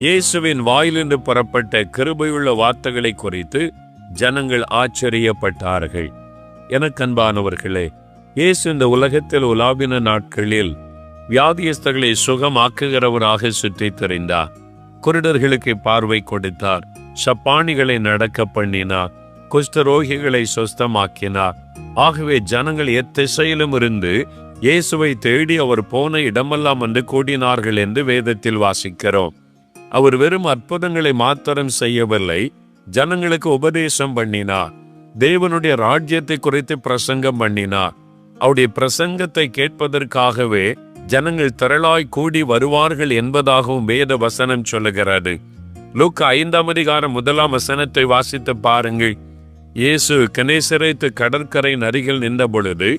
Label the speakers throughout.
Speaker 1: இயேசுவின் வாயிலிருந்து புறப்பட்ட கிருபையுள்ள வார்த்தைகளை குறித்து ஜனங்கள் ஆச்சரியப்பட்டார்கள். எனக்கன்பானவர்களே இயேசு இந்த உலகத்தில் உலாவின நாட்களில் வியாதியஸ்தர்களை சுகமாக்குகிறவராக சுற்றித் திரிந்தார் குருடர்களுக்கு பார்வை கொடுத்தார் சப்பானிகளை நடக்க பண்ணினார் குஷ்டரோகிகளை சொஸ்தமாக்கினார் ஆகவே ஜனங்கள் எத்திசையிலும் இருந்து இயேசுவை தேடி அவர் போன இடமெல்லாம் வந்து கூடினார்கள் என்று வேதத்தில் வாசிக்கிறோம். அவர் வெறும் அற்புதங்களை மாத்திரம் செய்யவில்லை ஜனங்களுக்கு உபதேசம் பண்ணினார். தேவனுடைய ராஜ்யத்தை குறித்து பிரசங்கம் பண்ணினார். அவருடைய பிரசங்கத்தை கேட்பதற்காகவே ஜனங்கள் திரளாய் கூடி வருவார்கள் என்பதாகவும் வேத வசனம் சொல்லுகிறது. லூக்கா ஐந்தாம் அதிகாரம் முதலாம் வசனத்தை வாசித்து பாருங்கள். இயேசு கணேசரைத்து கடற்கரை அருகில் நின்ற பொழுது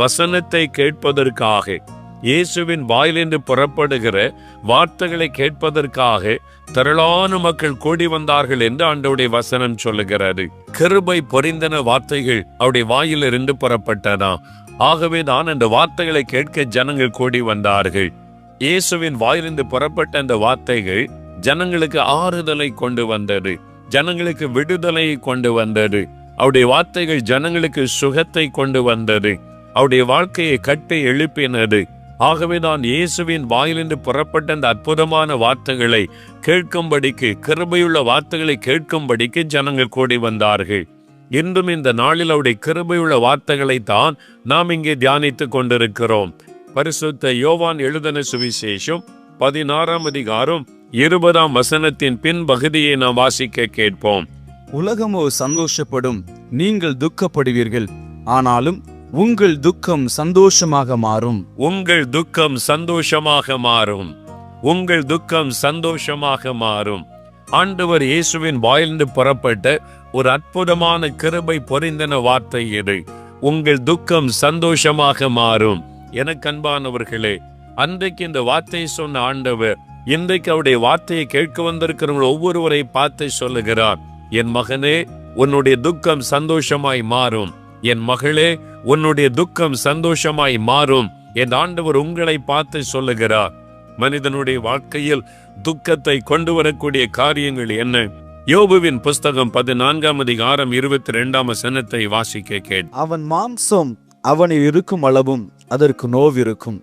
Speaker 1: வசனத்தை கேட்பதற்காக இயேசுவின் வாயிலிருந்து புறப்படுகிற வார்த்தைகளை கேட்பதற்காக திரளான மக்கள் கூடி வந்தார்கள் என்று ஆண்டவுடைய வசனம் சொல்லுகிறது. கிருபை பொரிந்தன வார்த்தைகள் அவருடைய வாயிலிருந்து புறப்பட்டதா ஆகவே தான் அந்த வார்த்தைகளை கேட்க ஜனங்கள் கூடி வந்தார்கள். இயேசுவின் வாயிலிருந்து புறப்பட்ட அந்த வார்த்தைகள் ஜனங்களுக்கு ஆறுதலை கொண்டு வந்தது. ஜனங்களுக்கு விடுதலையை கொண்டு வந்தது. அவருடைய வார்த்தைகள் ஜனங்களுக்கு சுகத்தை கொண்டு வந்தது. அவருடைய வாழ்க்கையை கட்டி எழுப்பினது. ஆகவே நான் இயேசுவின் வாயிலிருந்து புறப்பட்ட அந்த அற்புதமான வார்த்தைகளை கேட்கும்படிக்கு கிருபையுள்ள வார்த்தைகளை கேட்கும்படிக்கு ஜனங்கள் கூடி வந்தார்கள். இன்றும் இந்த நாளில் அவருடைய கிருபையுள்ள வார்த்தைகளை தான் நாம் இங்கே தியானித்துக் கொண்டிருக்கிறோம். பரிசுத்த யோவான் எழுதன சுவிசேஷம் பதினாறாம் அதிகாரம் இருபதாம் வசனத்தின் பின் பகுதியை நாம் வாசிக்க கேட்போம்.
Speaker 2: உலகமோ சந்தோஷப்படும் நீங்கள் துக்கப்படுவீர்கள். ஆனாலும் உங்கள் துக்கம் சந்தோஷமாக மாறும்.
Speaker 1: உங்கள் துக்கம் சந்தோஷமாக மாறும். உங்கள் துக்கம் சந்தோஷமாக மாறும். ஆண்டவர் இயேசுவின் வாயிலிருந்து புறப்பட்ட ஒரு அற்புதமான கிருபை பொரிந்தன வார்த்தை இது. உங்கள் துக்கம் சந்தோஷமாக மாறும். எனக்கு அன்பானவர்களே அன்றைக்கு இந்த வார்த்தையை சொன்ன ஆண்டவர் இன்றைக்கு அவருடைய வார்த்தையை கேட்க வந்திருக்கிறவங்க ஒவ்வொருவரை பார்த்து சொல்லுகிறார். என் மகனே உன்னுடைய துக்கம் சந்தோஷமாய் மாறும். என் மகளே உன்னுடைய துக்கம் சந்தோஷமாய் மாறும். என் ஆண்டவர் உங்களை பார்த்து சொல்லுகிறார். மனிதனுடைய வாழ்க்கையில் துக்கத்தை கொண்டு வரக்கூடிய காரியங்கள் என்ன? யோபுவின் புஸ்தகம் பதினான்காம் அதிகாரம் இருபத்தி ரெண்டாம் வசனத்தை வாசிக்க கேட்
Speaker 2: அவன் மாம்சம் அவனில் இருக்கும் அளவும் அதற்கு நோவிருக்கும்.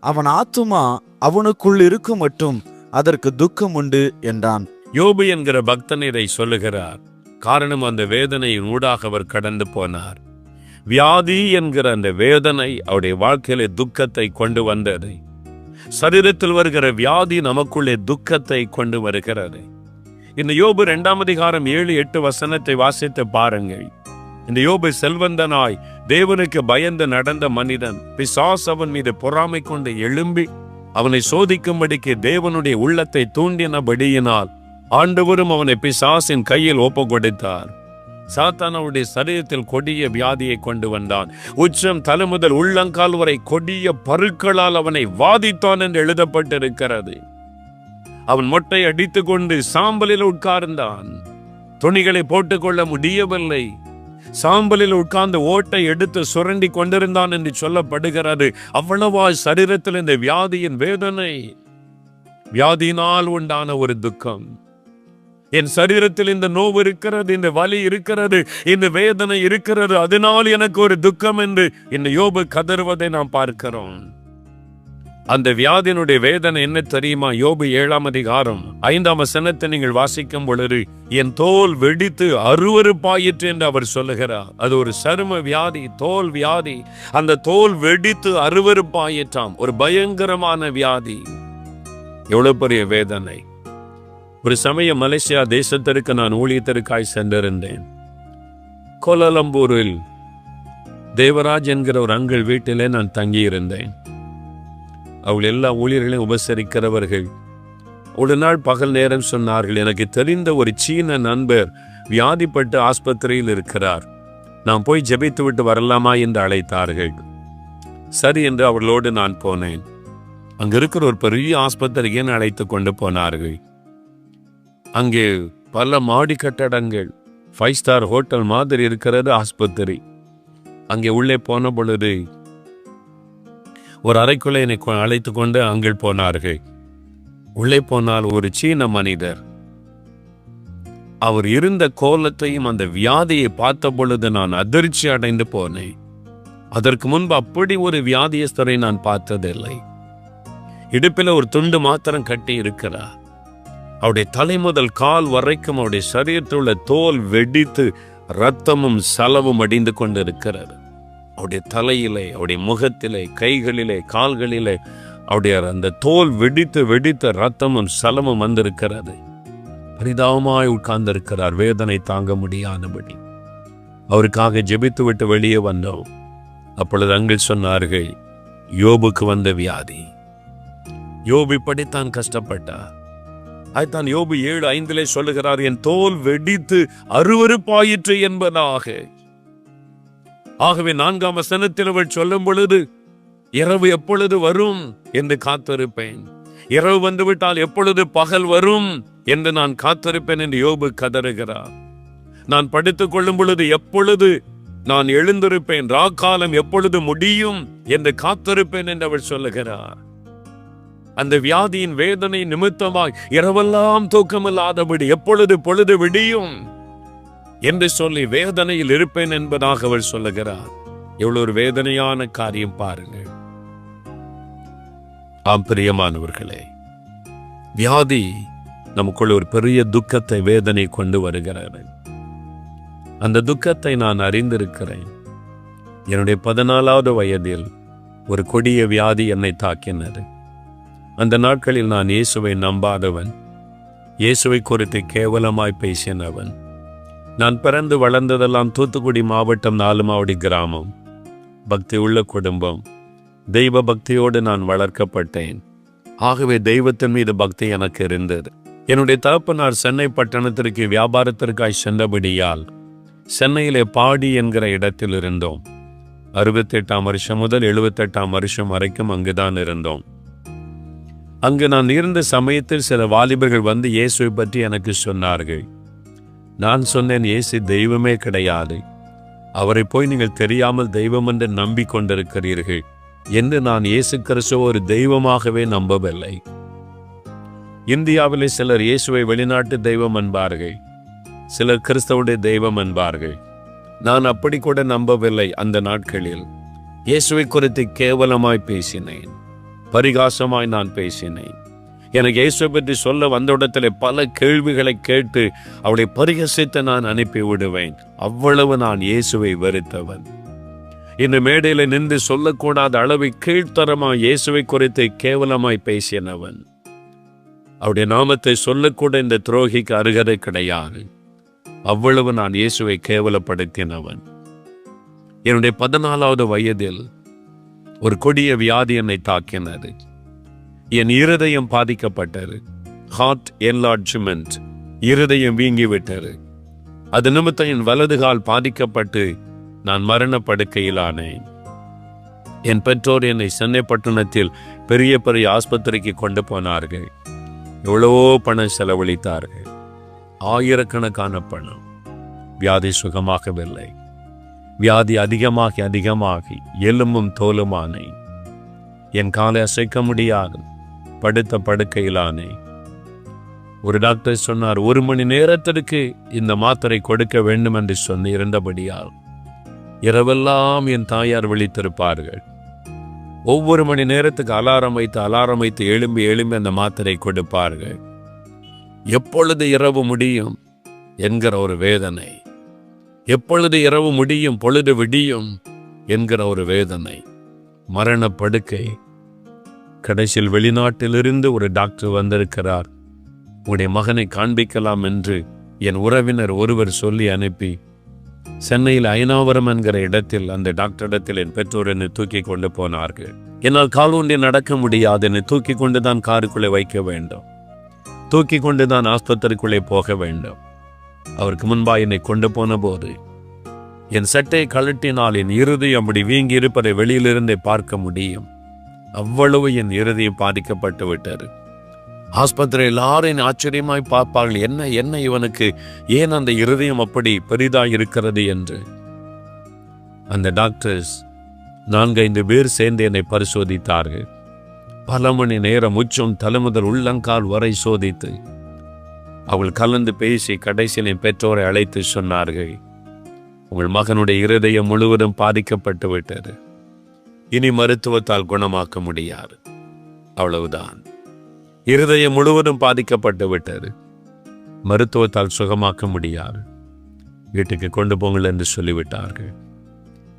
Speaker 2: அவன் ஆத்துமா அவனுக்குள் இருக்கும் மட்டும் அதற்கு துக்கம் உண்டு என்றான்.
Speaker 1: யோபு என்கிற பக்தன் இதை சொல்லுகிறார். காரணம் அந்த வேதனையின் ஊடாக அவர் கடந்து போனார். வியாதி என்கிற அந்த வேதனை அவருடைய வாழ்க்கையில துக்கத்தை கொண்டு வந்தது. சரீரத்தில் வருகிற வியாதி நமக்குள்ளே துக்கத்தை கொண்டு வருகிறது. இந்த யோபு இரண்டாம் அதிகாரம் ஏழு எட்டு வசனத்தை வாசித்து பாருங்கள். இந்த யோபு செல்வந்தனாய் தேவனுக்கு பயந்து நடந்த மனிதன் பிசாஸ் அவன் மீது பொறாமை கொண்டு எழும்பி அவனை சோதிக்கும்படிக்கு தேவனுடைய உள்ளத்தை தூண்டினபடியினால் ஆண்டவரும் அவனை பிசாசின் கையில் ஒப்பு கொடுத்தார் சாத்தான் அவருடைய சரீரத்தில் கொடிய வியாதியை கொண்டு வந்தான். உச்சம் தலை முதல் உள்ளங்கால் வரை கொடிய பருக்களால் அவனை வாதித்தான் என்று எழுதப்பட்டிருக்கிறது. அவன் மொட்டை அடித்துக் கொண்டு சாம்பலில் உட்கார்ந்தான். துணிகளை போட்டுக்கொள்ள முடியவில்லை. சாம்பலில் உட்கார்ந்து ஓட்டை எடுத்து சுரண்டி கொண்டிருந்தான் என்று சொல்லப்படுகிறது. அவ்வளவா சரீரத்தில் இந்த வியாதியின் வேதனை. வியாதியினால் உண்டான ஒரு துக்கம். என் சரீரத்தில் இந்த நோவு இருக்கிறது இந்த வலி இருக்கிறது இந்த வேதனை இருக்கிறது. அதனால் எனக்கு ஒரு துக்கம் என்று இந்த யோபு கதறுவதை நாம் பார்க்கிறோம். அந்த வியாதியினுடைய வேதனை என்ன தெரியுமா? யோபு ஏழாம் அதிகாரம் ஐந்தாம் வசனத்தை நீங்கள் வாசிக்கும் பொழுது என் தோல் வெடித்து அருவருப்பாயிற்று என்று அவர் சொல்லுகிறார். அது ஒரு சரும வியாதி தோல் வியாதி. அந்த தோல் வெடித்து அருவருப்பாயிற்றாம். ஒரு பயங்கரமான வியாதி. எவ்வளவு பெரிய வேதனை. ஒரு சமயம் மலேசியா தேசத்திற்கு நான் ஊழியத்திற்காய் சென்றிருந்தேன். கோலாலம்பூரில் தேவராஜ் என்கிற ஒரு அங்கள் வீட்டிலே நான் தங்கியிருந்தேன். அவள் எல்லா ஊழியர்களையும் உபசரிக்கிறவர்கள் ஒரு நாள் பகல் நேரம் சொன்னார்கள் எனக்கு தெரிந்த ஒரு சீன நண்பர் வியாதிப்பட்டு ஆஸ்பத்திரியில் இருக்கிறார். நான் போய் ஜெபித்து விட்டு வரலாமா? என்று அழைத்தார்கள். சரி என்று அவர்களோடு நான் போனேன். அங்க இருக்கிற ஒரு பெரிய ஆஸ்பத்திரிக்கு என்னை அழைத்து கொண்டு போனார்கள். அங்கே பல மாடி கட்டடங்கள் ஃபைவ் ஸ்டார் ஹோட்டல் மாதிரி இருக்கிறது ஆஸ்பத்திரி. அங்கே உள்ளே போன பொழுது ஒரு அறைக்குள்ளே என்னை கொ- அழைத்து கொண்டு அங்கே போனார்கள். உள்ளே போனால் ஒரு சீன மனிதர். அவர் இருந்த கோலத்தையும் அந்த வியாதியை பார்த்த பொழுது நான் அதிர்ச்சி அடைந்து போனேன். அதற்கு முன்பு அப்படி ஒரு வியாதியஸ்தரை நான் பார்த்ததில்லை. இடுப்பில் ஒரு துண்டு மாத்திரம் கட்டி இருக்கிறார். அவருடைய தலை முதல் கால் வரைக்கும் அவருடைய சரீரத்தில் உள்ள தோல் வெடித்து ரத்தமும் சலவும் அடிந்து கொண்டிருக்கிறது. அவருடைய தலையிலே அவருடைய முகத்திலே கைகளிலே கால்களிலே அவருடைய அந்த தோல் வெடித்து வெடித்த ரத்தமும் சலமும் வந்திருக்கிறது. பரிதாபமாய் உட்கார்ந்திருக்கிறார் வேதனை தாங்க முடியாதபடி. அவருக்காக ஜெபித்து விட்டு வெளியே வந்தோம். அப்பொழுது அங்கிள் சொன்னார்கள் யோபுக்கு வந்த வியாதி. யோபு இப்படித்தான் கஷ்டப்பட்டார். அதுதான் யோபு ஏழு ஐந்திலே சொல்லுகிறார் என் தோல் வெடித்து அருவருப்பாயிற்று என்பதாக ஆகவே நான்காம் வசனத்தில் அவள் சொல்லும் பொழுது இரவு எப்பொழுது வரும் என்று காத்திருப்பேன். இரவு வந்துவிட்டால் எப்பொழுது பகல் வரும் என்று நான் காத்திருப்பேன் என்று யோபு கதறுகிறார். நான் படித்துக் கொள்ளும் பொழுது எப்பொழுது நான் எழுந்திருப்பேன் ராக்காலம் எப்பொழுது முடியும் என்று காத்திருப்பேன் என்று அவள் சொல்லுகிறார். அந்த வியாதியின் வேதனை நிமித்தமாய் இரவெல்லாம் தூக்கமில்லாதபடி எப்பொழுது பொழுது விடியும்? என்று சொல்லி வேதனையில் இருப்பேன் என்பதாக அவர் சொல்லுகிறார். எவ்வளவு ஒரு வேதனையான காரியம் பாருங்கள். ஆம் பிரியமானவர்களே வியாதி நமக்குள் ஒரு பெரிய துக்கத்தை வேதனை கொண்டு வருகிறது. அந்த துக்கத்தை நான் அறிந்திருக்கிறேன். என்னுடைய பதினாலாவது வயதில் ஒரு கொடிய வியாதி என்னை தாக்கினது. அந்த நாட்களில் நான் இயேசுவை நம்பாதவன் இயேசுவை குறித்து கேவலமாய் பேசினவன். நான் பிறந்து வளர்ந்ததெல்லாம் தூத்துக்குடி மாவட்டம் நாலுமாவடி கிராமம். பக்தி உள்ள குடும்பம். தெய்வ பக்தியோடு நான் வளர்க்கப்பட்டேன். ஆகவே தெய்வத்தின் மீது பக்தி எனக்கு இருந்தது. என்னுடைய தகப்பனார் சென்னை பட்டணத்திற்கு வியாபாரத்திற்காய் சென்றபடியால் சென்னையிலே பாடி என்கிற இடத்தில் இருந்தோம். அறுபத்தெட்டாம் வருஷம் முதல் எழுபத்தெட்டாம் வருஷம் வரைக்கும் அங்குதான் இருந்தோம். அங்கு நான் இருந்த சமயத்தில் சில வாலிபர்கள் வந்து இயேசுவை பற்றி எனக்கு சொன்னார்கள். நான் சொன்னேன் இயேசு தெய்வமே கிடையாது. அவரை போய் நீங்கள் தெரியாமல் தெய்வம் என்று நம்பிக்கொண்டிருக்கிறீர்கள் என்று நான் இயேசு கிறிஸ்துவ ஒரு தெய்வமாகவே நம்பவில்லை. இந்தியாவிலே சிலர் இயேசுவை வெளிநாட்டு தெய்வம் என்பார்கள் சிலர் கிறிஸ்தவுடைய தெய்வம் என்பார்கள். நான் அப்படி கூட நம்பவில்லை அந்த நாட்களில். இயேசுவை குறித்து கேவலமாய் பேசினேன். பரிகாசமாய் நான் பேசினேன். எனக்கு இயேசுவை பற்றி சொல்ல வந்த இடத்துல பல கேள்விகளை கேட்டு அவளை பரிகசித்து நான் அனுப்பி விடுவேன். அவ்வளவு நான் இயேசுவை வெறுத்தவன். இந்த மேடையில் நின்று சொல்லக்கூடாத அளவை கீழ்த்தரமாய் இயேசுவை குறித்து கேவலமாய் பேசினவன். அவருடைய நாமத்தை சொல்லக்கூட இந்த துரோகிக்கு அருகதை கிடையாது. அவ்வளவு நான் இயேசுவை கேவலப்படுத்தினவன். என்னுடைய பதினாலாவது வயதில் ஒரு கொடிய வியாதி என்னை தாக்கினது. என் இருதயம் பாதிக்கப்பட்டது. ஹார்ட் என்லார்ஜ்மெண்ட் இருதயம் வீங்கிவிட்டது. அது நிமித்தம் என் வலது கால் பாதிக்கப்பட்டு நான் மரண படுக்கையிலானேன் என் பெற்றோர் என்னை சென்னை பட்டணத்தில் பெரிய பெரிய ஆஸ்பத்திரிக்கு கொண்டு போனார்கள். எவ்வளவோ பணம் செலவழித்தார்கள். ஆயிரக்கணக்கான பணம். வியாதி சுகமாகவில்லை. வியாதி அதிகமாகி அதிகமாகி எலும்பும் தோலுமானே என் காலை அசைக்க முடியாது. படுத்த படுக்கையிலானே ஒரு டாக்டர் சொன்னார் ஒரு மணி நேரத்திற்கு இந்த மாத்திரை கொடுக்க வேண்டும் என்று சொன்ன இருந்தபடியால் இரவெல்லாம் என் தாயார் விழித்திருப்பார்கள். ஒவ்வொரு மணி நேரத்துக்கு அலாரம் வைத்து அலாரம் வைத்து எழும்பி எழும்பி அந்த மாத்திரை கொடுப்பார்கள். எப்பொழுது இரவு முடியும்? என்கிற ஒரு வேதனை. எப்பொழுது இரவு முடியும் பொழுது விடியும் என்கிற ஒரு வேதனை. மரண படுக்கை கடைசியில் வெளிநாட்டிலிருந்து ஒரு டாக்டர் வந்திருக்கிறார். உடைய மகனை காண்பிக்கலாம் என்று என் உறவினர் ஒருவர் சொல்லி அனுப்பி சென்னையில் ஐநாவரம் என்கிற இடத்தில் அந்த டாக்டரிடத்தில் என் பெற்றோர் என்னை தூக்கி கொண்டு போனார்கள். என்னால் கால் ஊன்றி நடக்க முடியாது என்னை தூக்கி கொண்டு தான் காருக்குள்ளே வைக்க வேண்டும். தூக்கி கொண்டு தான் ஆஸ்பத்திரிக்குள்ளே போக வேண்டும். அவருக்கு முன்பாக என்னை கொண்டு போன போது என் சட்டை கழட்டினால் என் இருதயம் அப்படி வீங்கி இருப்பதை வெளியிலிருந்தே பார்க்க முடியும். அவ்வளவு என் இருதயம் பாதிக்கப்பட்டு விட்டது. ஆஸ்பத்திரி எல்லாரும் ஆச்சரியமாய் பார்ப்பார்கள் என்ன என்ன இவனுக்கு? ஏன் அந்த இருதயம் அப்படி பெரிதாக இருக்கிறது? என்று. அந்த டாக்டர்ஸ் நான்கைந்து பேர் சேர்ந்து என்னை பரிசோதித்தார்கள். பல மணி நேரம் உச்சம் தலைமுதல் உள்ளங்கால் வரை சோதித்து அவள் கலந்து பேசி கடைசியில் என் பெற்றோரை அழைத்து சொன்னார்கள் உங்கள் மகனுடைய இருதயம் முழுவதும் பாதிக்கப்பட்டு விட்டது. இனி மருத்துவத்தால் குணமாக்க முடியாது. அவ்வளவுதான். இருதயம் முழுவதும் பாதிக்கப்பட்டு விட்டது. மருத்துவத்தால் சுகமாக்க முடியாது. வீட்டுக்கு கொண்டு போங்கள் என்று சொல்லிவிட்டார்கள்.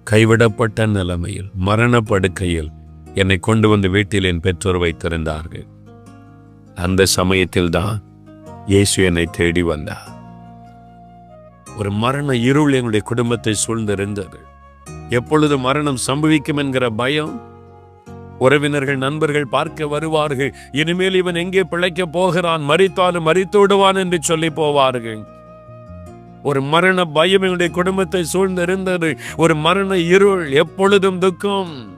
Speaker 1: கைவிடப்பட்ட நிலைமையில் மரணப்படுக்கையில் என்னை கொண்டு வந்து வீட்டில் என் பெற்றோர் வைத்திருந்தார்கள். அந்த சமயத்தில் தான் இயேசு என்னை தேடி வந்தார். ஒரு மரண இருள் எங்களுடைய குடும்பத்தை சூழ்ந்திருந்தது. எப்பொழுது மரணம் சம்பவிக்கும் என்கிற பயம்? உறவினர்கள் நண்பர்கள் பார்க்க வருவார்கள். இனிமேல் இவன் எங்கே பிழைக்க போகிறான்? மறித்தாலும் மறித்து விடுவான் என்று சொல்லி போவார்கள். ஒரு மரண பயம் எங்களுடைய குடும்பத்தை சூழ்ந்திருந்தது. ஒரு மரண இருள் எப்பொழுதும் துக்கம்.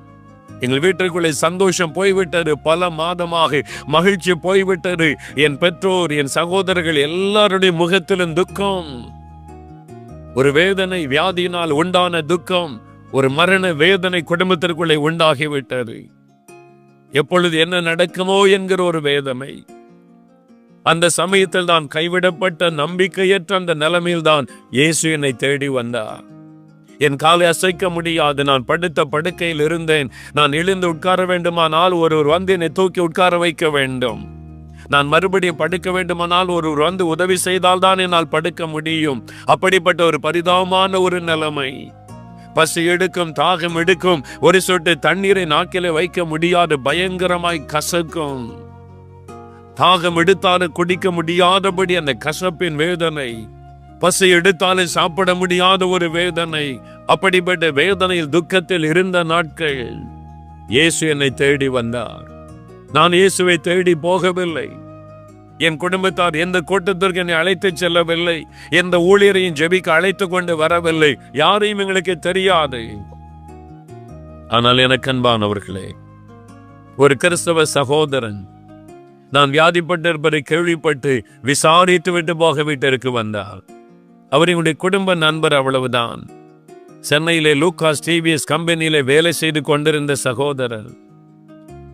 Speaker 1: எங்கள் வீட்டிற்குள்ளே சந்தோஷம் போய்விட்டது. பல மாதமாக மகிழ்ச்சி போய்விட்டது. என் பெற்றோர் என் சகோதரர்கள் எல்லாருடைய முகத்திலும் துக்கம். ஒரு வேதனை வியாதியினால் உண்டான துக்கம் ஒரு மரண வேதனை குடும்பத்திற்குள்ளே உண்டாகிவிட்டது. எப்பொழுது என்ன நடக்குமோ என்கிற ஒரு வேதனை. அந்த சமயத்தில் தான் கைவிடப்பட்ட நம்பிக்கையற்ற அந்த நிலைமையில் தான் இயேசு என்னை தேடி வந்தார். என் காலை அசைக்க முடியாது. நான் படுத்த படுக்கையில் இருந்தேன். நான் எழுந்து உட்கார வேண்டுமானால் ஒருவர் வந்து என்னை தூக்கி உட்கார வைக்க வேண்டும். நான் மறுபடியும் படுக்க வேண்டுமானால் ஒருவர் வந்து உதவி செய்தால் தான் என்னால் படுக்க முடியும். அப்படிப்பட்ட ஒரு பரிதாபமான ஒரு நிலைமை. பசி எடுக்கும் தாகம் எடுக்கும் ஒரு சொட்டு தண்ணீரை நாக்கிலே வைக்க முடியாது. பயங்கரமாய் கசக்கும். தாகம் எடுத்தாலும் குடிக்க முடியாதபடி அந்த கசப்பின் வேதனை. பசி எடுத்தாலே சாப்பிட முடியாத ஒரு வேதனை. அப்படிப்பட்ட வேதனையில் துக்கத்தில் இருந்த நாட்கள். இயேசு என்னை தேடி வந்தார். நான் இயேசுவை தேடி போகவில்லை. என் குடும்பத்தார் எந்த கூட்டத்திற்கு என்னை அழைத்து செல்லவில்லை. எந்த ஊழியரையும் ஜெபிக்க அழைத்து கொண்டு வரவில்லை. யாரையும் எங்களுக்கு தெரியாது. ஆனால் எனக்கு அன்பானவர்களே ஒரு கிறிஸ்தவ சகோதரன் நான் வியாதிப்பட்டிருப்பதை கேள்விப்பட்டு விசாரித்து விட்டு போக வீட்டிற்கு வந்தார். அவர் எங்களுடைய குடும்ப நண்பர் அவ்வளவுதான். சென்னையிலே லூகாஸ் டிவிஎஸ் கம்பெனியிலே வேலை செய்து கொண்டிருந்த சகோதரர்.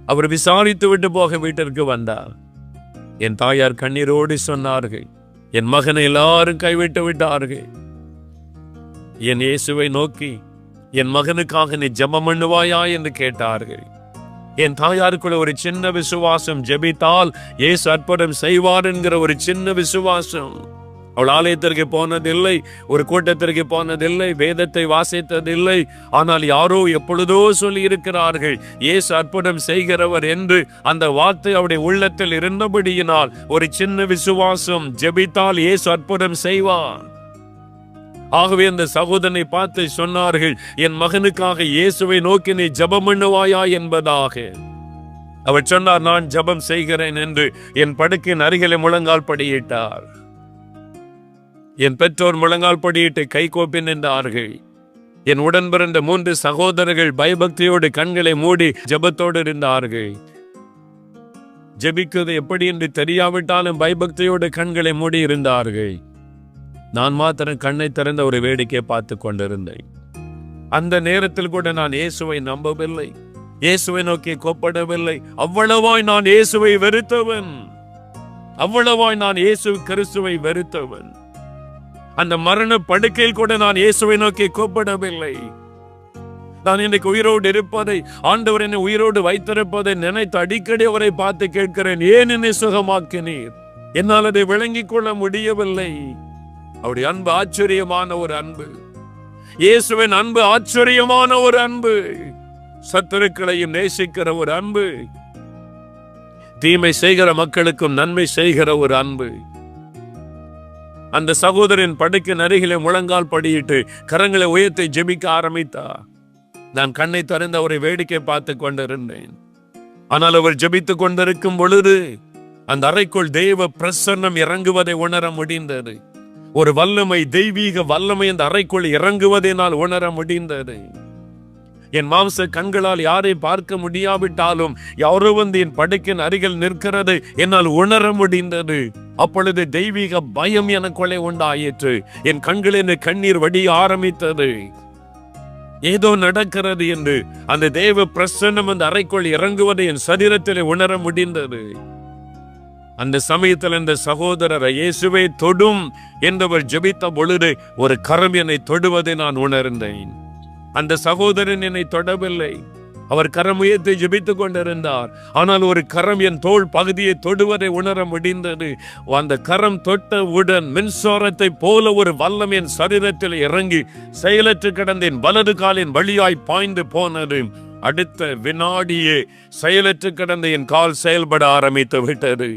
Speaker 1: அவர் விசாரித்து விட்டு போக வீட்டிற்கு வந்தார். என் தாயார் கண்ணீரோடி சொன்னார்கள் என் மகனை எல்லாரும் கைவிட்டு விட்டார்கள். என் இயேசுவை நோக்கி என் மகனுக்காக நீ ஜபம் பண்ணுவாயா? என்று கேட்டார்கள். என் தாயாருக்குள்ள ஒரு சின்ன விசுவாசம் ஜெபித்தால் இயேசு அற்புதம் செய்வார் என்கிற ஒரு சின்ன விசுவாசம். அவள் ஆலயத்திற்கு போனதில்லை ஒரு கூட்டத்திற்கு போனதில்லை வேதத்தை வாசித்ததில்லை. ஆனால் யாரோ எப்பொழுதோ சொல்லி இருக்கிறார்கள் ஏசு அற்புதம் செய்கிறவர் என்று. அந்த வார்த்தை அவருடைய உள்ளத்தில் இருந்தபடியினால் ஒரு சின்ன விசுவாசம் ஜெபித்தால் ஏசு அற்புதம் செய்வார். ஆகவே அந்த சகோதரனை பார்த்து சொன்னார்கள் என் மகனுக்காக இயேசுவை நோக்கி நீ ஜெபம் பண்ணுவாயா என்பதாக? அவர் சொன்னார் நான் ஜெபம் செய்கிறேன் என்று. என் படுக்கையின் அருகிலே முழங்கால் படியிட்டார். என் பெற்றோர் முழங்கால் படியிட்டு கைகோப்பி நின்றார்கள். என் உடன் பிறந்த மூன்று சகோதரர்கள் பயபக்தியோடு கண்களை மூடி ஜெபத்தோடு இருந்தார்கள். ஜபிக்கிறது எப்படி என்று தெரியாவிட்டாலும் பயபக்தியோடு கண்களை மூடி இருந்தார்கள். நான் மாத்திரம் கண்ணை திறந்த ஒரு வேடிக்கை பார்த்து கொண்டிருந்தேன். அந்த நேரத்தில் கூட நான் இயேசுவை நம்பவில்லை. இயேசுவை நோக்கி கோப்படவில்லை. அவ்வளவாய் நான் இயேசுவை வெறுத்தவன். அவ்வளவாய் நான் இயேசு கிறிஸ்துவை வெறுத்தவன். அந்த மரண படுக்கையில் கூட நான் இயேசுவை நோக்கி கூப்பிடவில்லை. நான் இன்னைக்கு உயிரோடு இருப்பதை ஆண்டவர் என்னை உயிரோடு வைத்திருப்பதை நினைத்து அடிக்கடி அவரை பார்த்து கேட்கிறேன் ஏன் என்னை சுகமாக்கினீர்? என்னால் அதை விளங்கிக் கொள்ள முடியவில்லை. அவருடைய அன்பு ஆச்சரியமான ஒரு அன்பு. இயேசுவின் அன்பு ஆச்சரியமான ஒரு அன்பு. சத்துருக்களையும் நேசிக்கிற ஒரு அன்பு. தீமை செய்கிற மக்களுக்கும் நன்மை செய்கிற ஒரு அன்பு. அந்த சகோதரன் படுக்கின் அருகிலே முழங்கால் படியிட்டு கரங்களை உயர்த்தி ஜெபிக்க ஆரம்பித்தா. நான் கண்ணை திறந்து அவரை வேடிக்கை பார்த்து கொண்டிருந்தேன். ஆனால் அவர் ஜெபித்துக் கொண்டிருக்கும் பொழுது அந்த அறைக்குள் தெய்வ பிரசன்னம் இறங்குவதை உணர முடிந்தது. ஒரு வல்லமை தெய்வீக வல்லமை அந்த அறைக்குள் இறங்குவதை நான் உணர முடிந்தது. என் மாம்ச கண்களால் யாரை பார்க்க முடியாவிட்டாலும் யாரோ வந்து என் படுக்கின் அருகில் நிற்கிறது என்னால் உணர முடிந்தது. அப்பொழுது தெய்வீக பயம் எனக்குள்ளே உண்டாயிற்று. என் கண்களின் கண்ணீர் வடிய ஆரம்பித்தது. ஏதோ நடக்கிறது என்று அந்த தேவ பிரசன்னம் அந்த அறைக்குள் இறங்குவதை என் சரீரத்தில் உணர முடிந்தது. அந்த சமயத்தில் இந்த சகோதரர் இயேசுவை தொடும் என்றவர் ஜெபித்த பொழுது ஒரு கரம் என்னை தொடுவதை நான் உணர்ந்தேன். அந்த சகோதரன் என்னை தொடவில்லை. அவர் கரம் உயர்த்தி ஜெபித்துக் கொண்டிருந்தார். ஆனால் ஒரு கரம் என் தோள் பகுதியை தொடுவதை உணர முடிந்தது. அந்த கரம் தொட்டவுடன் மின்சாரத்தை போல ஒரு வல்லம் என் சரீரத்தில் இறங்கி செயலற்று கிடந்த என் வலது காலின் வழியாய் பாய்ந்து போனது. அடுத்த வினாடியே செயலற்று கிடந்த என் கால் செயல்பட ஆரம்பித்து விட்டது.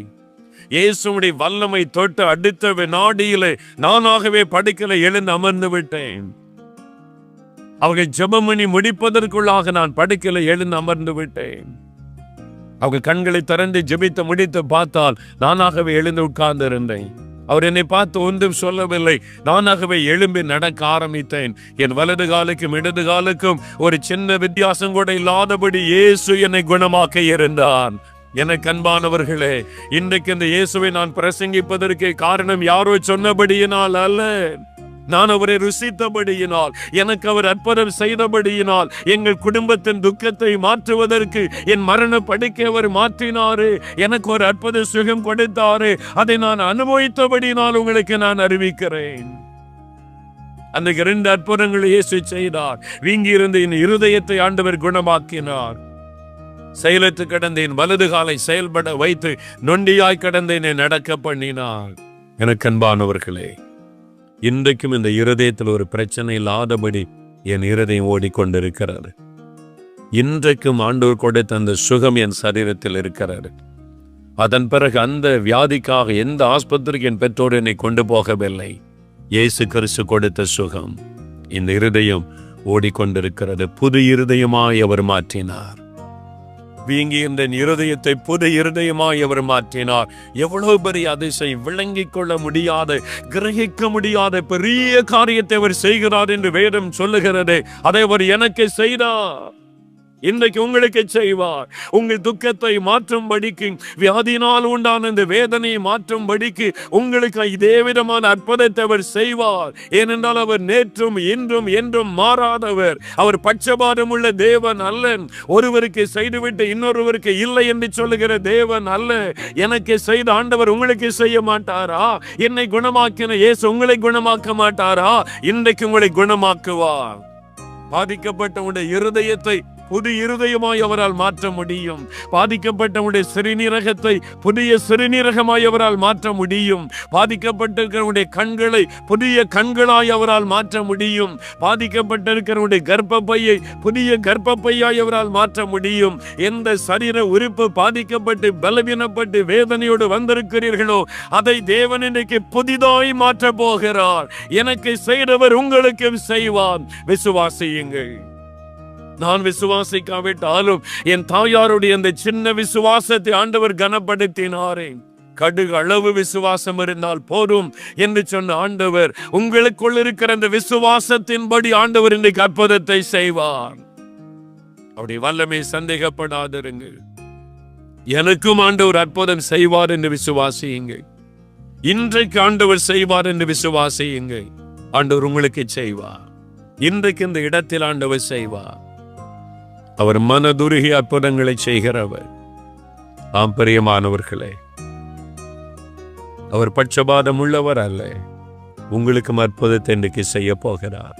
Speaker 1: இயேசுடைய வல்லமை தொட்டு அடுத்த வினாடியிலே நானாகவே படுக்கலை எழுந்து அமர்ந்து விட்டேன். அவங்க ஜெபமணி முடிப்பதற்குள்ளாக நான் படுக்கையில் எழுந்து அமர்ந்து விட்டேன். அவங்க கண்களை திறந்து ஜெபித்து முடித்து பார்த்தால் நானாகவே எழுந்து உட்கார்ந்து இருந்தேன் அவர் என்னை பார்த்து ஒன்றும் சொல்லவில்லை. நானாகவே எழும்பி நடக்க ஆரம்பித்தேன். என் வலது காலுக்கும் இடது காலுக்கும் ஒரு சின்ன வித்தியாசம் கூட இல்லாதபடி இயேசு என்னை குணமாக்க இருந்தான் எனக்கு அன்பானவர்களே இன்றைக்கு இந்த இயேசுவை நான் பிரசங்கிப்பதற்கு காரணம் யாரோ சொன்னபடியினால் அல்ல. நான் அவரை ருசித்தபடியினால் எனக்கு அவர் அற்புதம் செய்தபடியினால் எங்கள் குடும்பத்தின் துக்கத்தை மாற்றுவதற்கு என் மரண படுக்கை அவர் மாற்றினாரு. எனக்கு ஒரு அற்புத சுகம் கொடுத்தாரு. அதை நான் அனுபவித்தபடியினால் உங்களுக்கு நான் அறிவிக்கிறேன். அந்த இரண்டு அற்புதங்களை இயேசு செய்தார். வீங்கியிருந்த என் இருதயத்தை ஆண்டவர் குணமாக்கினார். செயலற்று கடந்த என் வலது காலை செயல்பட வைத்து நொண்டியாய் கடந்த என்னை நடக்க பண்ணினார். எனக்கு அன்பானவர்களே இன்றைக்கும் இந்த இருதயத்தில் ஒரு பிரச்சனை இல்லாதபடி என் இருதயம் ஓடிக்கொண்டிருக்கிறாரு இன்றைக்கும் ஆண்டோர் கொடுத்த அந்த சுகம் என் சரீரத்தில் இருக்கிறாரு அதன் பிறகு அந்த வியாதிக்காக எந்த ஆஸ்பத்திரிக்கு என் பெற்றோர் என்னை கொண்டு போகவில்லை. இயேசு கிறிஸ்து கொடுத்த சுகம் இந்த இருதயம் ஓடிக்கொண்டிருக்கிறது. புது இருதயமாய் அவர் மாற்றினார். வீங்கியிருந்த இருதயத்தை புது இருதயமாய் அவர் மாற்றினார். எவ்வளவு பெரிய அதிசயம். விளங்கிக் கொள்ள முடியாத கிரகிக்க முடியாத பெரிய காரியத்தை அவர் செய்கிறார் என்று வேதம் சொல்லுகிறது. அதை அவர் எனக்கு செய்தார். இன்றைக்கு உங்களுக்கு செய்வார். உங்கள் துக்கத்தை மாற்றும்படிக்கு வியாதியினால் உண்டான இந்த வேதனையை மாற்றும்படிக்கு உங்களுக்கு இதே விதமான அற்புதத்தை அவர் செய்வார். ஏனென்றால் அவர் நேற்றும் இன்றும் என்றும் மாறாதவர். அவர் பட்சபாதம் உள்ள தேவன் அல்லன். ஒருவருக்கு செய்துவிட்டு இன்னொருவருக்கு இல்லை என்று சொல்லுகிற தேவன் அல்ல. எனக்கு செய்த ஆண்டவர் உங்களுக்கு செய்ய மாட்டாரா? என்னை குணமாக்கின இயேசு உங்களை குணமாக்க மாட்டாரா? இன்றைக்கு உங்களை குணமாக்குவார். பாதிக்கப்பட்ட உடைய இருதயத்தை புது இருதயமாய் அவரால் மாற்ற முடியும். பாதிக்கப்பட்டவனுடைய சிறுநீரகத்தை புதிய சிறுநீரகமாய் அவரால் மாற்ற முடியும். பாதிக்கப்பட்டிருக்கிறவனுடைய கண்களை புதிய கண்களாய் அவரால் மாற்ற முடியும். பாதிக்கப்பட்டிருக்கிறவனுடைய கர்ப்பப்பையை புதிய கர்ப்பப்பையாய் அவரால் மாற்ற முடியும். எந்த சரீர உறுப்பு பாதிக்கப்பட்டு பலவீனப்பட்டு வேதனையோடு வந்திருக்கிறீர்களோ அதை தேவன் இன்றைக்கு புதிதாய் மாற்ற போகிறார். எனக்கு செய்தவர் உங்களுக்கும் செய்வார். விசுவாசியுங்கள். நான் விசுவாசிக்காவிட்டாலும் என் தாயாருடைய அந்த சின்ன விசுவாசத்தை ஆண்டவர் கனப்படுத்தினாரே. கடுகு அளவு விசுவாசம் இருந்தால் போதும் என்று சொன்ன ஆண்டவர் உங்களுக்குள் இருக்கிற அந்த விசுவாசத்தின்படி ஆண்டவர் இன்றைக்கு அற்புதத்தை செய்வார். அப்படி வல்லமை சந்தேகப்படாதிருங்க எனக்கும் ஆண்டவர் அற்புதம் செய்வார் என்று விசுவாசியுங்க இன்றைக்கு ஆண்டவர் செய்வார் என்று விசுவாசியுங்க ஆண்டவர் உங்களுக்கு செய்வார். இன்றைக்கு இந்த இடத்தில் ஆண்டவர் செய்வார். அவர் மனதுருகி அற்புதங்களை செய்கிறவர். ஆம் பிரியமானவர்களே அவர் பட்சபாதம் உள்ளவர் அல்ல. உங்களுக்கும் அற்புதத்தை இன்றைக்கு செய்ய போகிறார்.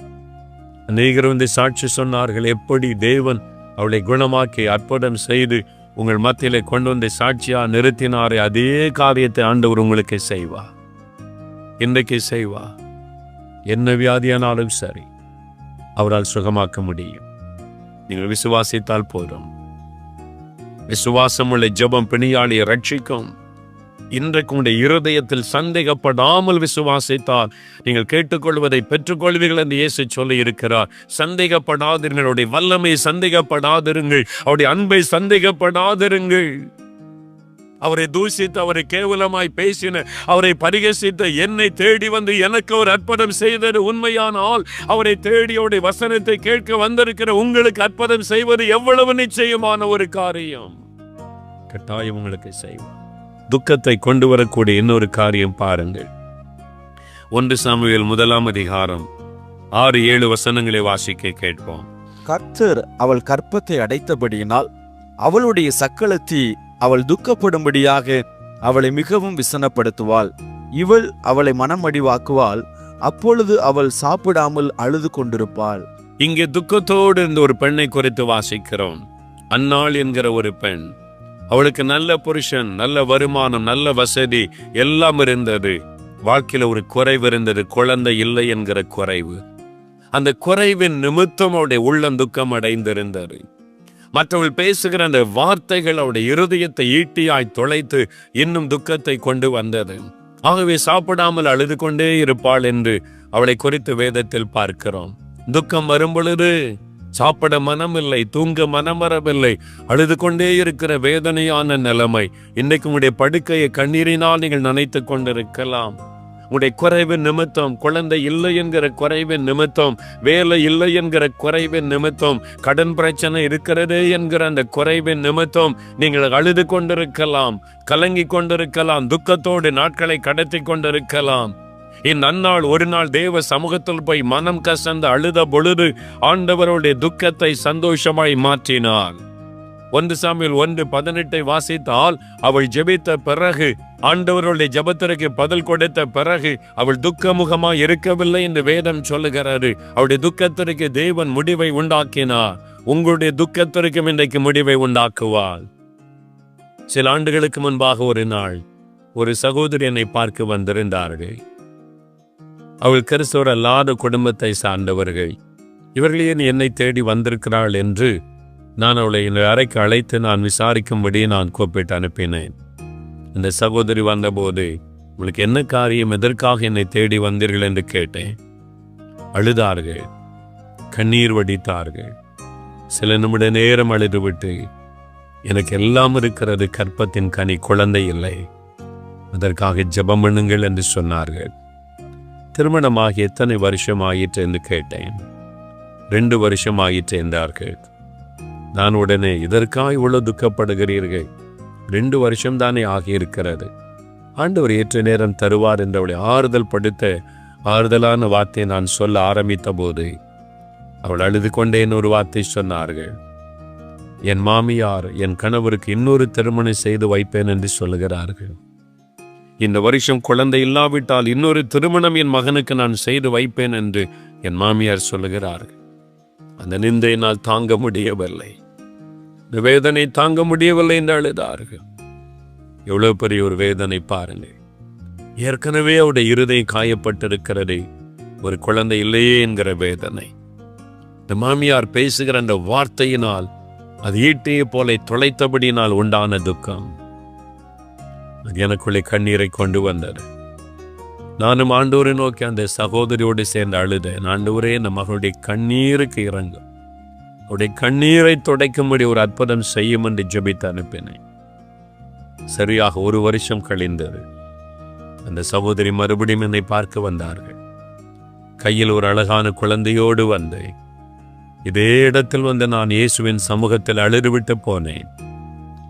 Speaker 1: அநேகர் வந்து சாட்சி சொன்னார்கள் எப்படி தேவன் அவளை குணமாக்கி அற்புதம் செய்து உங்கள் மத்தியிலே கொண்டு வந்து சாட்சியா நிறுத்தினாரே அதே காரியத்தை ஆண்டவர் உங்களுக்கு செய்வா? இன்றைக்கு செய்வா? என்ன வியாதியானாலும் சரி அவரால் சுகமாக்க முடியும். நீங்கள் விசுவாசித்தால் போதும். விசுவாசம் உள்ள ஜெபம் பிணியாளியை ரட்சிக்கும் இன்றைக்கு உடைய இருதயத்தில் சந்தேகப்படாமல் விசுவாசித்தால் நீங்கள் கேட்டுக்கொள்வதை பெற்றுக்கொள்வீர்கள் என்று இயேசு சொல்லி இருக்கிறார் சந்தேகப்படாதிருங்களுடைய வல்லமை சந்தேகப்படாதிருங்கள். அவருடைய அன்பை சந்தேகப்படாதிருங்கள். அவரை தூசித்து அவரை கேவலமாய் பேசின அவரை பரிகசித்த என்னை தேடி வந்து எனக்கு ஒரு அற்புதம் செய்தது உண்மையான ஆள் அவரை தேடி அவருடைய வசனத்தை கேட்க வந்திருக்கிற உங்களுக்கு அற்புதம் செய்வது எவ்வளவு நிச்சயமான ஒரு காரியம். கட்டாயம் உங்களுக்கு செய்வோம். துக்கத்தை கொண்டு வரக்கூடிய இன்னொரு காரியம் பாருங்கள். ஒன்று சாமுவேல் முதலாம் அதிகாரம் ஆறு ஏழு வசனங்களை வாசிக்க கேட்போம்.
Speaker 2: கர்த்தர் அவள் கற்பத்தை அடைத்தபடியினால் அவளுடைய சக்களத்தி அவள் துக்கப்படும்படியாக அவளை மிகவும் விசனப்படுத்துவாள். இவள் அவளை மனமடிவாக்குவாள். அப்பொழுது அவள் சாப்பிடாமல் அழுது கொண்டிருப்பாள்.
Speaker 1: இங்கே துக்கத்தோடு இருந்த ஒரு பெண்ணை குறித்து வாசிக்கிறோம். அன்னாள் என்கிற ஒரு பெண். அவளுக்கு நல்ல புருஷன் நல்ல வருமானம் நல்ல வசதி எல்லாம் இருந்தது. வாழ்க்கையில ஒரு குறைவு இருந்தது குழந்தை இல்லை என்கிற குறைவு. அந்த குறைவின் நிமித்தம் அவருடைய உள்ளம் துக்கம் அடைந்திருந்தது மற்றவள் பேசுகிற அந்த வார்த்தைகள் அவருடைய இருதயத்தை ஈட்டியாய் தொலைத்து இன்னும் துக்கத்தை கொண்டு வந்தது. ஆகவே சாப்பிடாமல் அழுது கொண்டே இருப்பாள் என்று அவளை குறித்து வேதத்தில் பார்க்கிறோம். துக்கம் வரும்பொழுது சாப்பிட மனமில்லை தூங்க மனம் வரவில்லை அழுது கொண்டே இருக்கிற வேதனையான நிலைமை இன்றைக்கு உங்களுடைய படுக்கையை கண்ணீரினால் நீங்கள் நினைத்து கொண்டிருக்கலாம். உடைய குறைவு நிமித்தம் குழந்தை இல்லை என்கிற குறைவின் நிமித்தம் வேலை இல்லை என்கிற குறைவின் நிமித்தம் கடன் பிரச்சனை இருக்கிறது என்கிற அந்த குறைவின் நிமித்தம் நீங்கள் அழுது கொண்டிருக்கலாம் கலங்கி கொண்டிருக்கலாம் துக்கத்தோடு நாட்களை கடத்தி கொண்டிருக்கலாம். இந்நன்னாள் ஒரு நாள் தேவ சமூகத்தில் போய் மனம் கசந்து அழுத பொழுது ஆண்டவருடைய துக்கத்தை சந்தோஷமாய் மாற்றினார். ஒன்று சாமியில் ஒன்று பதினெட்டை வாசித்தால் அவள் ஜெபித்த பிறகு ஆண்டவருடைய ஜபத்திற்கு பதில் கொடுத்த பிறகு அவள் துக்கமுகமா இருக்கவில்லை என்று வேதம் சொல்லுகிறாரு அவளுடைய துக்கத்திற்கு தேவன் முடிவை உண்டாக்கினார். உங்களுடைய துக்கத்திற்கும் இன்றைக்கு முடிவை உண்டாக்குவாள் சில ஆண்டுகளுக்கு முன்பாக ஒரு நாள் ஒரு சகோதரி என்னை பார்க்க வந்திருந்தார்கள். அவள் கிறிஸ்தவர் அல்லாத குடும்பத்தை சார்ந்தவர்கள். இவர்கள் ஏன் என்னை தேடி வந்திருக்கிறாள் என்று நான் அவளை என் அறைக்கு அழைத்து நான் விசாரிக்கும்படி நான் கூப்பிட்டு அனுப்பினேன். இந்த சகோதரி வந்தபோது உங்களுக்கு என்ன காரியம் எதற்காக என்னை தேடி வந்தீர்கள்? என்று கேட்டேன். அழுதார்கள். கண்ணீர் வடித்தார்கள். சில நிமிட நேரம் அழுதுவிட்டு எனக்கு எல்லாம் இருக்கிறது கற்பத்தின் கனி குழந்தை இல்லை. அதற்காக ஜெபம் பண்ணுங்கள் என்று சொன்னார்கள். திருமணமாகி எத்தனை வருஷம் ஆயிற்று என்று கேட்டேன். ரெண்டு வருஷம் ஆயிற்று என்றார்கள். நான் உடனே இதற்காக இவ்வளவு துக்கப்படுகிறீர்கள்? ரெண்டு வருஷம் தானே ஆகியிருக்கிறது. ஆண்டவர் ஏற்ற நேரம் தருவார் என்றவளை அவளை ஆறுதல் படுத்த ஆறுதலான வார்த்தையை நான் சொல்ல ஆரம்பித்த போது அவள் அழுது கொண்டே ஒரு வார்த்தை சொன்னார்கள். என் மாமியார் என் கணவருக்கு இன்னொரு திருமணம் செய்து வைப்பேன் என்று சொல்லுகிறார்கள். இந்த வருஷம் குழந்தை இல்லாவிட்டால் இன்னொரு திருமணம் என் மகனுக்கு நான் செய்து வைப்பேன் என்று என் மாமியார் சொல்லுகிறார்கள். அந்த நிந்தை என்னால் தாங்க முடியவில்லை. இந்த வேதனை தாங்க முடியவில்லை என்று அழுதார்கள். எவ்வளவு பெரிய ஒரு வேதனை பாருங்கள். ஏற்கனவே அவருடைய இருதை காயப்பட்டிருக்கிறது ஒரு குழந்தை இல்லையே என்கிற வேதனை. இந்த மாமியார் பேசுகிற அந்த வார்த்தையினால் அது ஈட்டியை போல தொலைத்தபடியினால் உண்டான துக்கம். அது எனக்குள்ளே கண்ணீரை கொண்டு வந்தது. நானும் ஆண்டூரை நோக்கி அந்த சகோதரியோடு சேர்ந்து அழுதேன். ஆண்டவரே இந்த மகளுடைய கண்ணீருக்கு இறங்கும் அவருடைய கண்ணீரை துடைக்கும்படி ஒரு அற்புதம் செய்யும் என்று ஜெபித்து அனுப்பினேன். சரியாக ஒரு வருஷம் கழிந்தது. அந்த சகோதரி மறுபடியும் என்னை பார்க்க வந்தார்கள். கையில் ஒரு அழகான குழந்தையோடு வந்தேன் இதே இடத்தில் வந்து நான் இயேசுவின் சமூகத்தில் அழுதுவிட்டு போனேன்.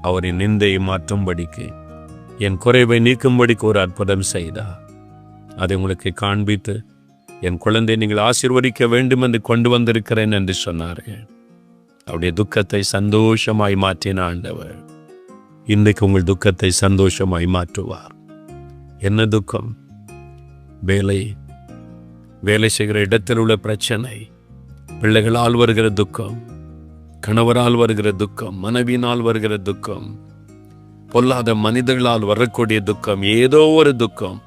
Speaker 1: அவரின் நிந்தையை மாற்றும்படிக்கு என் குறைவை நீக்கும்படிக்கு ஒரு அற்புதம் செய்தார். அதை உங்களுக்கு காண்பித்து என் குழந்தை நீங்கள் ஆசீர்வதிக்க வேண்டும் என்று கொண்டு வந்திருக்கிறேன் என்று சொன்னார்கள். அவருடைய துக்கத்தை சந்தோஷமாய் மாற்றின ஆண்டவர். இன்றைக்கு உங்கள் துக்கத்தை சந்தோஷமாய் மாற்றுவார். என்ன துக்கம்? வேலை. வேலை செய்கிற இடத்தில் உள்ள பிரச்சனை. பிள்ளைகளால் வருகிற துக்கம். கணவரால் வருகிற துக்கம். மனைவியினால் வருகிற துக்கம். பொல்லாத மனிதர்களால் வரக்கூடிய துக்கம். ஏதோ ஒரு துக்கம்.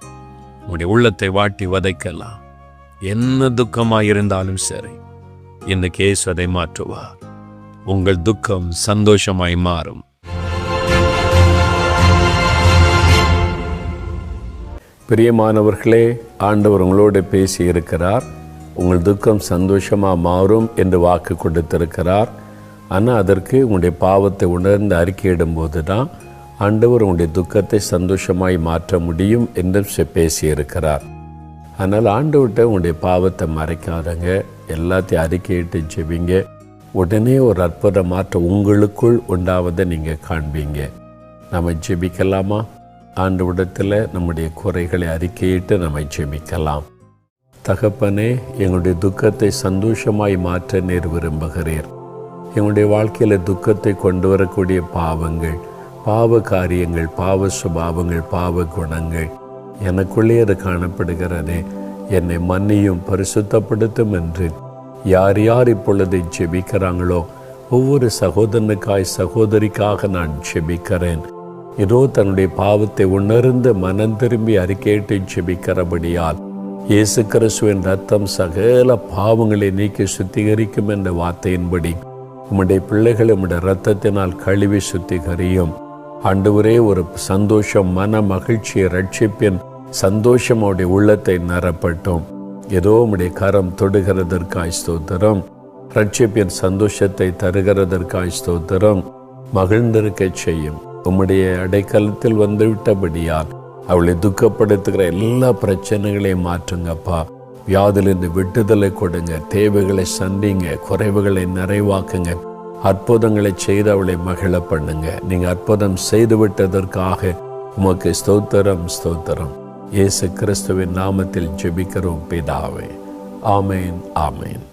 Speaker 1: உங்களுடைய உள்ளத்தை வாட்டி வதைக்கலாம். என்ன துக்கமாக இருந்தாலும் சரி இந்த கேஸ் அதை மாற்றுவார் உங்கள் துக்கம் சந்தோஷமாய் மாறும்.
Speaker 3: பிரியமானவர்களே ஆண்டவர் உங்களோடு பேசி இருக்கிறார் உங்கள் துக்கம் சந்தோஷமாக மாறும் என்று வாக்கு கொடுத்திருக்கிறார். ஆனால் அதற்கு உங்களுடைய பாவத்தை உணர்ந்து அறிக்கையிடும்போது தான் ஆண்டவர் உங்களுடைய துக்கத்தை சந்தோஷமாய் மாற்ற முடியும் என்று பேசியிருக்கிறார். அதனால் ஆண்டவர்கிட்ட உங்களுடைய பாவத்தை மறைக்காதங்க எல்லாத்தையும் அறிக்கையிட்டு ஜெபிங்க. உடனே ஒரு அற்புத மாற்றம் உங்களுக்குள் உண்டாவதை நீங்கள் காண்பீங்க. நம்ம ஜெபிக்கலாமா? ஆண்டவிடத்தில் நம்முடைய குறைகளை அறிக்கையிட்டு நம்ம ஜெபிக்கலாம்.
Speaker 1: தகப்பனே எங்களுடைய துக்கத்தை சந்தோஷமாய் மாற்ற நேர் விரும்புகிறீர். எங்களுடைய வாழ்க்கையில் துக்கத்தை கொண்டு வரக்கூடிய பாவங்கள் பாவ காரியங்கள் பாவ சுபாவங்கள் பாவ குணங்கள் எனக்குள்ளே அது காணப்படுகிறதே. என்னை மன்னியும் பரிசுத்தப்படுத்தும் என்று யார் யார் இப்பொழுது ஜெபிக்கிறாங்களோ ஒவ்வொரு சகோதரனுக்காய் சகோதரிக்காக நான் ஜெபிக்கிறேன். இதோ தன்னுடைய பாவத்தை உணர்ந்து மனம் திரும்பி அறிக்கையிட்டு ஜெபிக்கிறபடியால் இயேசு கிறிஸ்துவின் ரத்தம் சகல பாவங்களை நீக்கி சுத்திகரிக்கும் என்ற வார்த்தையின்படி உம்முடைய பிள்ளைகள் உம்முடைய ரத்தத்தினால் கழுவி சுத்திகரியும். ஆண்டவரே ஒரு சந்தோஷம் மன மகிழ்ச்சியை ரட்சிப்பின் சந்தோஷமுடைய உள்ளத்தை நிரப்பட்டும். ஏதோ உடைய கரம் தொடுகிறதற்காய் ஸ்தோத்திரம். ரட்சிப்பின் சந்தோஷத்தை தருகிறதற்காய் ஸ்தோத்திரம். மகிழ்ந்திருக்க செய்யும். உம்முடைய அடைக்கலத்தில் வந்துவிட்டபடியால் அவளை துக்கப்படுத்துகிற எல்லா பிரச்சனைகளையும் மாற்றுங்கப்பா. வியாதிலிருந்து விட்டுதலை கொடுங்க. தேவைகளை சந்திங்க. குறைவுகளை நிறைவாக்குங்க. அற்புதங்களை செய்து அவளை மகிழ பண்ணுங்க. நீங்க அற்புதம் செய்து விட்டதற்காக உமக்கு ஸ்தோத்திரம் ஸ்தோத்திரம். இயேசு கிறிஸ்துவின் நாமத்தில் ஜெபிக்கிறோம் பிதாவே. ஆமேன் ஆமேன்.